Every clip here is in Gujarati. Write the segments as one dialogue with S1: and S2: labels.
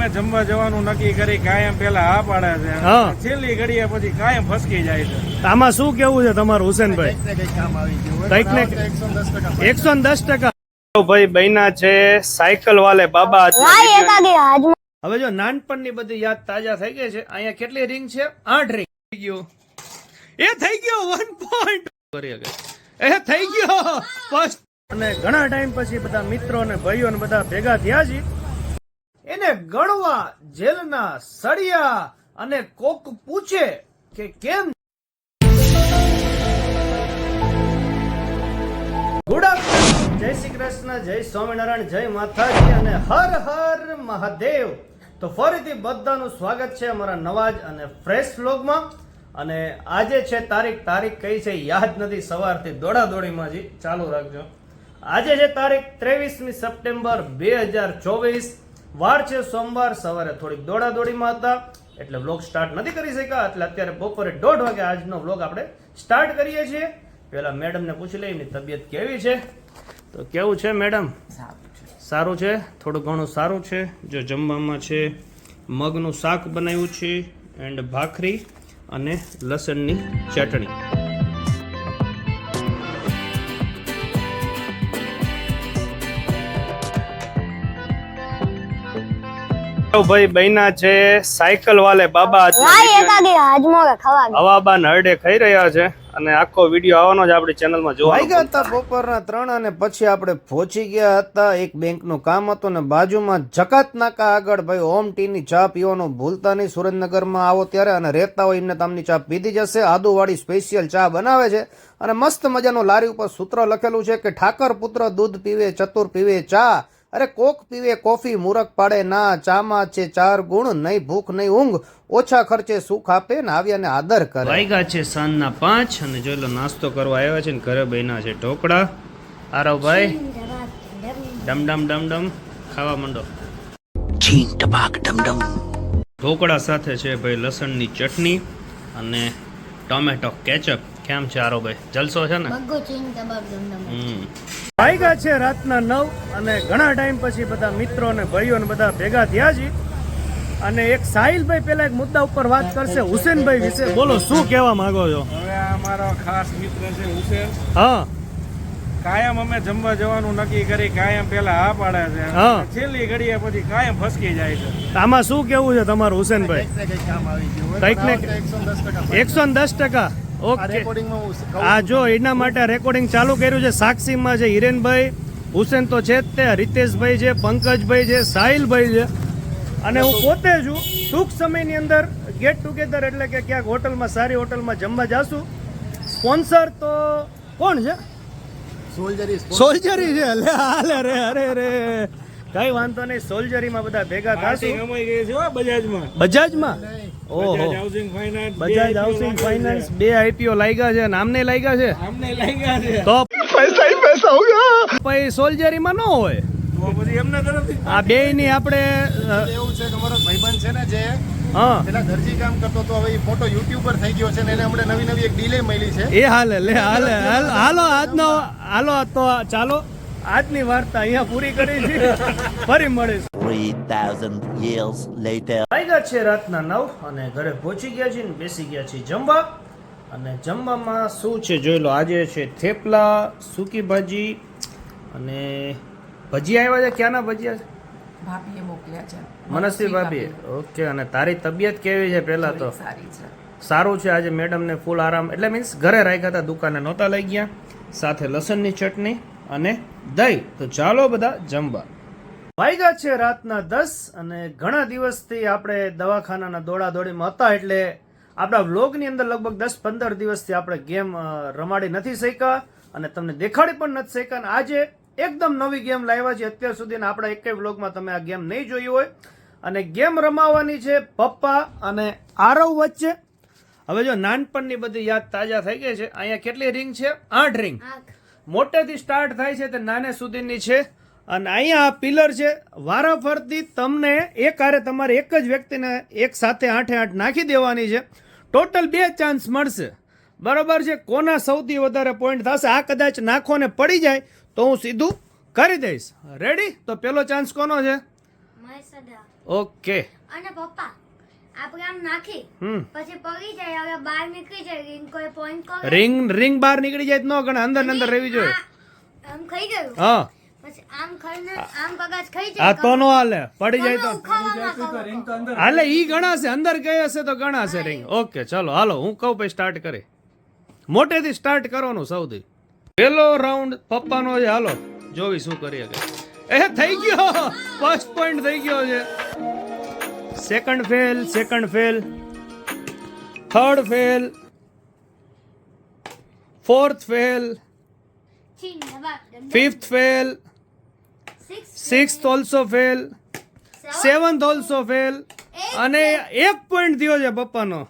S1: અમે જમવા જવાનું નક્કી કરી કાયમ પેલા હા પાડે છે. છેલ્લી ઘડીએ પછી કાયમ ફસકી જાય છે.
S2: આમાં શું કેવું છે તમારું હુસેનભાઈ? કંઈક ને એકસો ને દસ ટકા ભાઈ બહેના છે સાયકલ વાલે બાબા હવે જો નાનપણની બધી યાદ તાજા થઈ ગઈ છે અહીંયા કેટલી રિંગ છે? આઠ રિંગ થઈ ગયું. એ થઈ ગયો વન પોઈન્ટ કરી એ થઈ ગયો. ફર્સ્ટ અને ઘણા ટાઈમ પછી બધા મિત્રો અને ભાઈઓ ને બધા ભેગા થયા છે એને ગણવા જેલના સળિયા અને કોક પૂછે કે કેમ? ગુડ જય શ્રી કૃષ્ણ, જય સ્વામિનારાયણ, જય માતાજી અને હર હર મહાદેવ. તો ફરીથી બધાનું સ્વાગત છે અમારા નવાજ અને ફ્રેશ વ્લોગમાં. અને આજે છે તારીખ તારીખ કઈ છે યાદ નથી, સવારથી દોડા દોડીમાં જી. ચાલુ રાખજો. આજે છે તારીખ ત્રેવીસમી સપ્ટેમ્બર બે હજાર ચોવીસ. વાર છે સોમવાર સવારે થોડીક દોડા દોડીમાં હતા એટલે વ્લોગ સ્ટાર્ટ નથી કરી શક્યા એટલે અત્યારે બપોરે દોઢ વાગે આજનો વ્લોગ આપણે સ્ટાર્ટ કરીએ છીએ. પેલા મેડમને પૂછી લઈએ એમની તબિયત કેવી છે? તો કેવું છે મેડમ? સારું છે. થોડું ઘણું સારું છે? જો જમવામાં છે મગનું શાક બનાવ્યું છે એન્ડ ભાખરી અને લસણની ચટણી. ભાઈ બૈના છે સાયકલ વાલે બાબા હવાબાન હરડે ખાઈ રહ્યા છે અને આખો વીડિયો આવવાનો જ આપણી ચેનલમાં જોવા ગયા હતા બપોરના ત્રણ અને પછી આપણે પહોંચી ગયા હતા. એક બેંકનું કામ હતું ને બાજુમાં જકાત નાકા આગળ ભાઈ ઓમ ટીની ચા પીવાનું ભૂલતા નહીં. સુરેન્દ્રનગરમાં આવો ત્યારે અને રહેતા હોય એમને તમની ચા પીધી જશે. આદુવાળી સ્પેશિયલ ચા બનાવે છે અને મસ્ત મજાનો લારી ઉપર સૂત્ર લખેલું છે કે ઠાકર પુત્ર દૂધ પીવે ચતુર પીવે ચા. અરે કોક પીવે કોફી મૂરખ પાડે ના ચામાં છે ચાર ગુણ નહીં ભૂખ નહીં ઊંઘ ઓછા ખર્ચે સુખ આપે ને આવ્યાને આદર કરે. વાગ્યા છે સાંજના પાંચ અને જોઈ લો નાસ્તો કરવા આવ્યા છે ને ઘરે બહેના છે ઢોકળા. આરવભાઈ ડમ ડમ ડમ ડમ ખાવા માંડો. ઢોકળા સાથે છે ભાઈ લસણની ચટણી અને ટોમેટો કેચઅપ. કેમ છે આરોભાઈ જલસો છે ને? હમ. વાગ્યા છે રાતના નવ અને ઘણા ટાઈમ પછી બધા મિત્રો અને ભાઈઓ અને બધા ભેગા થયા છે. અને એક સાહિલભાઈ પેલા એક મુદ્દા ઉપર વાત કરશે હુસેનભાઈ વિશે. બોલો શું કહેવા માંગો છો?
S1: હવે આ અમારો ખાસ મિત્ર છે હુસેન.
S2: હા.
S1: કાયમ અમે જમવા જવાનું નક્કી કરી કાયમ પેલા હા પાડે છે.
S2: હા.
S1: છેલ્લી ઘડીએ પછી કાયમ ફસકી જાય છે.
S2: આમાં શું કેવું છે તમારું હુસેનભાઈ? કંઈક ને એકસો ને દસ ટકા. ઓકે આ જો એના માટે રેકોર્ડિંગ ચાલુ કર્યું છે સાક્ષીમાં છે હિરેનભાઈ હુસેન તો છે જ તે રિતેશભાઈ છે પંકજભાઈ છે સાહિલભાઈ છે. અને હું પોતે છું ટૂંક સમયની અંદર ગેટ ટુગેધર એટલે કે ક્યાંક હોટલમાં સારી હોટલમાં જમવા જાશું. સ્પોન્સર તો કોણ છે? સોલ્જરી છે. લે અરે અરે રે કઈ વાંધો નહીં સોલ્જરીમાં બધા ભેગા થાશું.
S1: બજાજમાં.
S2: બજાજમાં? ઓહો.
S1: Bajaj housing finance
S2: Bajaj housing finance બે આઈપીઓ લાગ્યા છે નામને લાગ્યા છે?
S1: અમને લાગ્યા છે.
S2: તો પૈસા પૈસા હો ગયા. પછી સોલ્જરીમાં ન હોય.
S1: તો પછી એમના તરફથી
S2: આ બે ની આપણે
S3: એવું છે કે મારો ભાઈબંધ છે ને જે
S2: હા.
S3: પેલા દરજી કામ કરતો તો હવે એ મોટો યુટ્યુબર થઈ ગયો છે ને એને હમણાં નવી નવી એક ડીલે મળી છે.
S2: એ હાલે લે હાલે હાલ- હાલો આજનો હાલો તો ચાલો. આજની વાર્તા અહીંયા પૂરી કરી છે. ફરી મળીશું.
S4: 3,000 years later.
S2: વાગ્યા છે રાતના નવ અને ઘરે પહોંચી ગયા છે ને બેસી ગયા છે જમવા. અને જમવામાં શું છે જોઈ લો આજે છે થેપલા સૂકી ભાજી અને ભજીયા આવ્યા છે? ક્યાંના ભજીયા છે?
S5: ભાભીએ મોકલ્યા છે.
S2: મનસ્વી ભાભી. ઓકે અને તારી તબિયત કેવી છે પહેલા તો?
S5: સારી છે.
S2: સારું છે આજે મેડમને ફૂલ આરામ. એટલે મીન્સ ઘરે રાખ્યા હતા દુકાને નહોતા લઈ ગયા. સાથે લસણની ચટણી અને દહીં. તો ચાલો બધા જમવા. વાગ્યા છે રાતના દસ અને ઘણા દિવસથી આપણે દવાખાનાના દોડા દોડીમાં હતા એટલે આપણા વ્લોગની અંદર લગભગ દસ પંદર દિવસથી આપણે ગેમ રમાડી નથી શક્યા અને તમને દેખાડી પણ નથી શક્યા. અને આજે એકદમ નવી ગેમ લાવ્યા છે. અત્યાર સુધી આપણા એકેય વ્લોગમાં તમે આ ગેમ નહીં જોઈ હોય. અને ગેમ રમાવાની છે પપ્પા અને આરવ વચ્ચે. હવે જો નાનપણની બધી યાદ તાજા થઈ ગઈ છે. અહીંયા કેટલી રિંગ છે? આઠ રિંગ. મોટેથી સ્ટાર્ટ થાય છે તે નાને સુધીની છે. અને અહીંયા આ પિલર છે. વારાફરતી તમને એક હારે તમારે એક જ વ્યક્તિને એક સાથે આઠે આઠ નાખી દેવાની છે. ટોટલ બે ચાન્સ મળશે. બરાબર છે? કોના સૌથી વધારે પોઈન્ટ થશે? આ કદાચ નાખો ને પડી જાય તો હું સીધું કરી દઈશ. રેડી તો પેલો ચાન્સ કોનો છે? ઓકે
S6: અને પપ્પા. આપણે આમ નાખી
S2: હમ.
S6: પછી પગી જાય હવે બહાર નીકળી જાય રિંગ કોઈ પોઈન્ટ કરે
S2: રિંગ રિંગ બહાર નીકળી જાય તો ન ગણે અંદર ને અંદર રહેવી જોઈએ.
S6: આમ ખાઈ ગયું?
S2: હા.
S6: પછી આમ ખાઈને આમ કદાચ ખાઈ
S2: આ તો નો હાલે પડી જાય તો.
S6: ઉખાવામાં ખાવું.
S2: હાલે ઈ ગણાશે અંદર ગઈ હશે તો ગણાશે રિંગ ઓકે ચલો હાલો હું કહું પછી સ્ટાર્ટ કરી. મોટેથી સ્ટાર્ટ કરવાનું સૌથી. પેલો રાઉન્ડ પપ્પાનો છે હાલો જોવી શું કરીએ કે. એ થઈ ગયો. ફર્સ્ટ પોઈન્ટ થઈ ગયો છે. Second fail second fail
S6: third fail fourth
S2: fail fifth
S6: fail
S2: sixth also fail seventh also fail અને એક પોઈન્ટ થયો છે પપ્પાનો.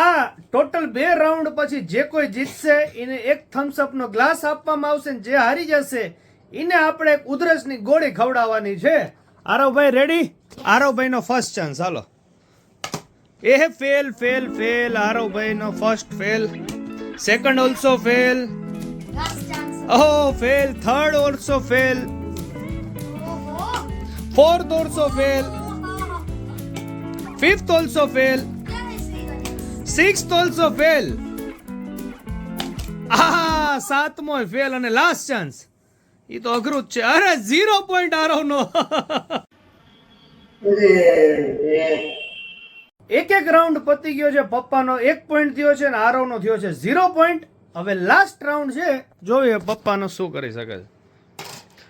S2: આ ટોટલ બે રાઉન્ડ પછી જે કોઈ જીતશે, એને એક થમ્સ અપ નો ગ્લાસ આપવામાં આવશે ને જે હારી જશે, એને આપણે ઉધરસની ગોળી ખવડાવવાની છે. આરવભાઈ રેડી આરવભાઈ નો ફર્સ્ટ ચાન્સ હાલો. એ ફેલ ફેલ ફેલ આરવભાઈ નો first fail second
S6: also fail
S2: ઓહો fail third also fail fourth also fail fifth also fail sixth also fail. આ સાતમો ફેલ અને લાસ્ટ ચાન્સ એ તો અઘરું જ છે. અરે ઝીરો પોઈન્ટ આરો નો એક એક રાઉન્ડ પતી ગયો છે પપ્પાનો, એક પોઈન્ટ થયો છે અને આરવ નો થયો છે ઝીરો પોઈન્ટ હવે લાસ્ટ રાઉન્ડ છે, જોઈએ પપ્પાનો શું કરી શકે છે.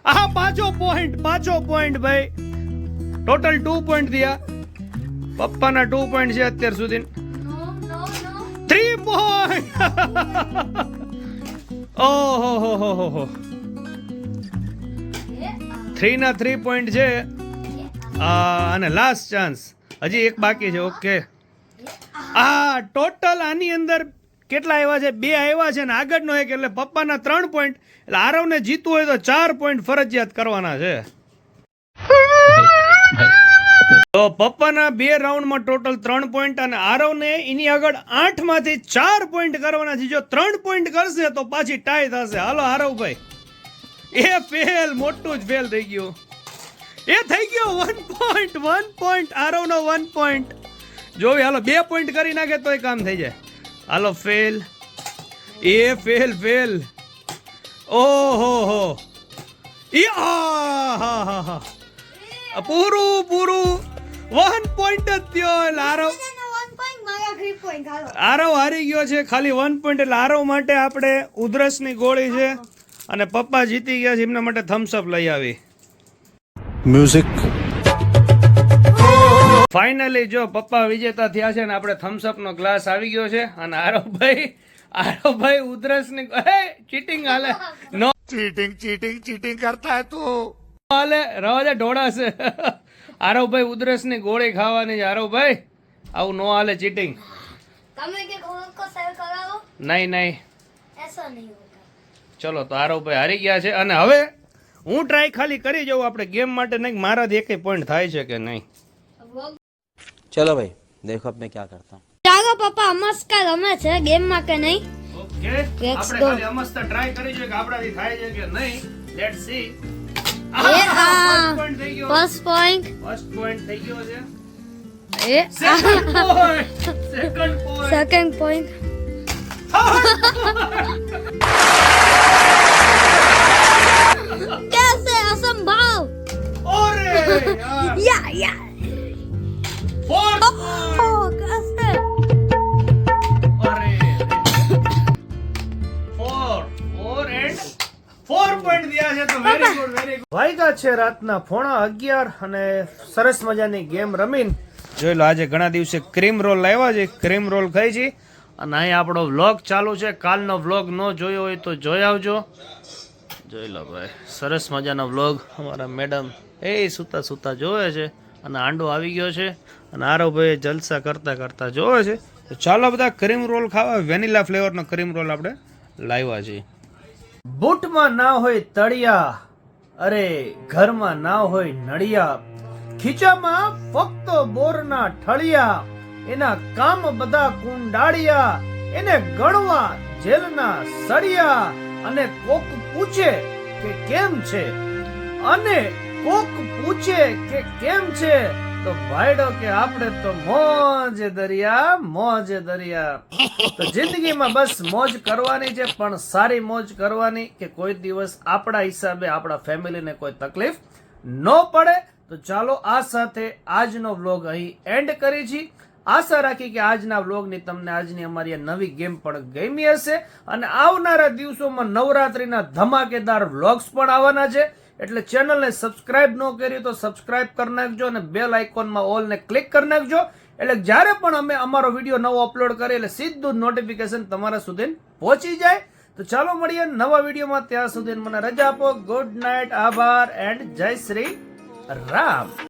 S2: આ પાછો પોઈન્ટ પાછો પોઈન્ટ ભાઈ. ટોટલ ટુ પોઈન્ટ થયા. પપ્પાના ટુ પોઈન્ટ છે અત્યાર સુધી. થ્રી પોઈન્ટ ઓહો હો હો હો થ્રી ના થ્રી પોઈન્ટ છે. અને લાસ્ટ ચાન્સ હજી એક બાકી છે ઓકે આ ટોટલ આની અંદર કેટલા આવ્યા છે? બે આવ્યા છે ને આગળનો એક, એટલે પપ્પાના ત્રણ પોઈન્ટ એટલે આરવને જીતવું હોય તો ચાર પોઈન્ટ ફરજિયાત કરવાના છે. તો પપ્પાના બે રાઉન્ડમાં ટોટલ ત્રણ પોઈન્ટ અને આરવને એની આગળ આઠમાંથી ચાર પોઈન્ટ કરવાના છે. જો ત્રણ પોઈન્ટ કરશે તો પાછી ટાઈ થશે. હાલો, આરવભાઈ. એ ફેલ મોટું જ ફેલ થઈ ગયું. એ થઈ ગયો one point one point Aarav નો વન પોઈન્ટ જોવી હાલો બે પોઈન્ટ કરી નાખે તોય કામ થઈ જાય. હાલો ફેલ એ ફેલ ફેલ ઓહો હો. એ આ હા હા હા. પૂરું પૂરું. વન પોઈન્ટ જ થયો એટલે આરવ
S6: હાલો.
S2: આરવ હારી ગયો છે ખાલી વન પોઈન્ટ એટલે આરવ માટે આપણે ઉધરસની ગોળી છે. અને પપ્પા જીતી ગયા છે એમના માટે થમ્સ અપ લઈ આવી.
S7: મ્યુઝિક
S2: ફાઇનલી જો પપ્પા વિજેતા થયા છે ને આપણે થમ્સઅપનો ગ્લાસ આવી ગયો છે. અને આરોભાઈ આરોભાઈ ઉધરસની ઉધરસની ચીટિંગ હાલે. નો
S7: ચીટિંગ ચીટિંગ ચીટિંગ કરતા હે તું.
S2: હાલે રવાજે ઢોળાશે આરવભાઈ ઉધરસની ગોળી ખાવાની છે. આરોભાઈ આવું નો હાલે ચીટિંગ
S6: તમે કે કો સેવ કરાવો?
S2: નહીં નહીં.
S6: એસો નહીં
S2: ચલો તો આરોભાઈ હારી ગયા છે. અને હવે હું ટ્રાય ખાલી કરી જાઉં આપણે ગેમ માટે નહીં મારાથી એક પોઈન્ટ થાય છે કે નહીં.
S8: ચલો ભાઈ દેખો અબ ક્યાં કરતા.
S6: ચાલો પપ્પા અમસ્કાર રમે છે ગેમમાં કે નહીં?
S2: ઓકે આપણે ખાલી અમસ્કાર ટ્રાય કરી જોઈએ કે આપણાથી થાય છે કે નહીં. લેટ્સ સી
S6: એ
S2: સેકન્ડ પોઈન્ટ સેકન્ડ પોઈન્ટ
S6: कैसे असंभव
S2: ઓરે યાર
S6: या या
S2: ફોર્થ
S6: ओ कैसे
S2: અરે four four and four point દિયા છે તો વેરી ગુડ વેરી ગુડ વાગ્યા છે રાતના પોણા અગિયાર અને સરસ મજાની ગેમ રમીન જોઈ લો આજે ઘણા દિવસે ક્રીમ રોલ લાવ્યા છે ક્રીમ રોલ ખાઈ છે અને અહીં આપણો વ્લોગ ચાલુ છે કાલનો વ્લોગ ન જોયો હોય તો જોઈ આવજો જોઈ લો ભાઈ, સરસ મજાનો વ્લોગ અમારા મેડમ એ સૂતા સૂતા જોવે છે અને આંડો આવી ગયો છે અને આરોભાઈ જલસા કરતા કરતા જોવે છે. તો ચાલો બધા ક્રીમ રોલ ખાવા વેનીલા ફ્લેવરનો ક્રીમ રોલ આપણે લાવ્યા છીએ. બૂટમાં ના હોય તળિયા, અરે ઘરમાં ના હોય નળિયા. ખીચામાં ફક્ત બોરના ઠળિયા, એના કામ બધા કુંડાળિયા, એને ગણવા જેલના સળિયા. અને કોક પૂછે કે કેમ છે? અને કોક પૂછે કે કેમ છે? તો ભાઈડો કે આપણે તો મોજ દરિયા મોજ દરિયા. તો જિંદગીમાં બસ મોજ કરવાની છે, પણ સારી મોજ કરવાની કે કોઈ દિવસ આપણા હિસાબે આપણા ફેમિલીને કોઈ તકલીફ ન પડે. તો ચાલો આ સાથે આજનો વ્લોગ અહીં એન્ડ કરી છીએ આશા રાખી કે આજના વ્લોગની તમને આજની અમારી આ નવી ગેમ પણ ગમી હશે અને આવનારા દિવસોમાં નવરાત્રિના ધમાકેદાર વ્લોગ્સ પણ આવવાના છે. એટલે ચેનલને સબસ્ક્રાઇબ ન કરી તો સબસ્ક્રાઇબ કરી નાખજો અને બેલ આઇકોનમાં ઓલને ક્લિક કરી નાખજો. એટલે જ્યારે પણ અમે અમારો વીડિયો નવો અપલોડ કરીએ એટલે સીધું નોટિફિકેશન તમારા સુધી પહોંચી જાય. તો ચાલો મળીએ નવા વિડીયોમાં. ત્યાં સુધી મને રજા આપો. ગુડ નાઇટ આભાર એન્ડ જય શ્રી રામ.